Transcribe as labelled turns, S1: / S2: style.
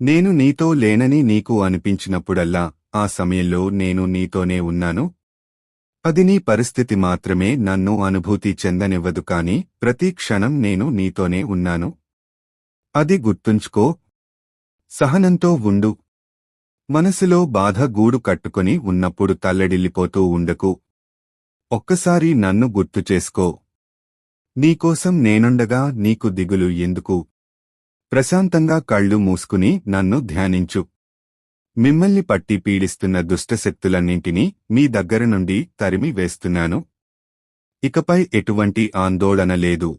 S1: నేను నీతో లేనని నీకు అనిపించినప్పుడల్లా ఆ సమయంలో నేను నీతోనే ఉన్నాను? అది నీ పరిస్థితి మాత్రమే నన్ను అనుభూతి చెందనివ్వదు కాని ప్రతి క్షణం నేను నీతోనే ఉన్నాను. అది గుర్తుంచుకో. సహనంతో ఉండు. మనసులో బాధ గూడు కట్టుకొని ఉన్నప్పుడు తల్లడిల్లిపోతూ ఉండకు. ఒక్కసారి నన్ను గుర్తు చేసుకో నీకోసం నేనుండగా నీకు దిగులు ఎందుకు? ప్రశాంతంగా కళ్ళు మూసుకుని నన్ను ధ్యానించు. మిమ్మల్ని పట్టి పీడిస్తున్న దుష్టశక్తులన్నింటినీ మీ దగ్గర నుండి తరిమి వేస్తున్నాను. ఇకపై ఎటువంటి ఆందోళన లేదు.